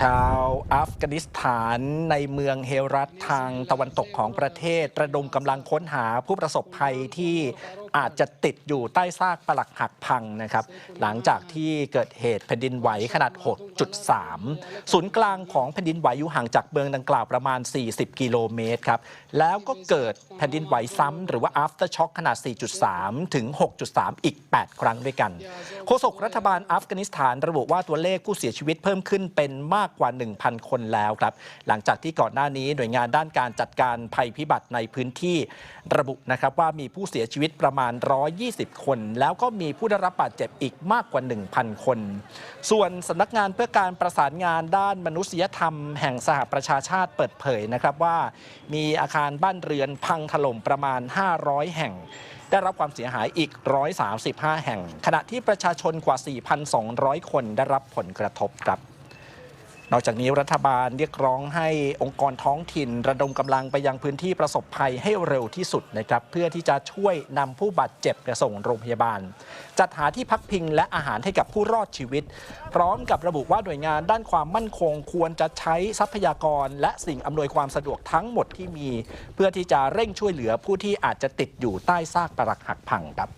ชาวอัฟกานิสถานในเมืองเฮรัตทางตะวันตกของประเทศ ระดมกำลังค้นหาผู้ประสบภัยที่ อาจจะติดอยู่ใต้ซากปลักหักพังนะครับ หลังจากที่เกิดเหตุแผ่นดินไหวขนาด 6.3 ศูนย์กลางของแผ่นดินไหวอยู่ห่างจากเมืองดังกล่าวประมาณ 40 กิโลเมตรครับ แล้วก็เกิดแผ่นดินไหวซ้ำหรือว่า after shock ขนาด 4.3 ถึง 6.3 อีก 8 ครั้งด้วยกัน โฆษกรัฐบาลอัฟกานิสถานระบุว่าตัวเลขผู้เสียชีวิตเพิ่มขึ้นเป็นมากกว่า 1,000 คนแล้วครับ หลังจากที่ก่อนหน้านี้หน่วยงานด้านการจัดการภัยพิบัติในพื้นที่ระบุนะครับว่ามีผู้เสียชีวิตประมาณ120 คน แล้วก็มีผู้ได้รับบาดเจ็บอีกมากกว่า 1,000 คน ส่วนสำนักงานเพื่อการประสานงานด้านมนุษยธรรมแห่งสหประชาชาติเปิดเผยนะครับว่า มีอาคารบ้านเรือนพังถล่มประมาณ 500 แห่งได้รับความเสียหายอีก 135 แห่ง ขณะที่ประชาชนกว่า 4,200 คนได้รับผลกระทบครับ นอกจากนี้รัฐบาลเรียกร้องให้องค์กรท้องถิ่น ระดมกำลังไปยังพื้นที่ประสบภัยให้เร็วที่สุดนะครับเพื่อที่จะช่วยนำผู้บาดเจ็บส่งโรงพยาบาล จัดหาที่พักพิงและอาหารให้กับผู้รอดชีวิต พร้อมกับระบุว่าหน่วยงานด้านความมั่นคงควรจะใช้ทรัพยากร และสิ่งอำนวยความสะดวกทั้งหมดที่มี เพื่อที่จะเร่งช่วยเหลือผู้ที่อาจจะติดอยู่ใต้ซากปรักหักพังครับ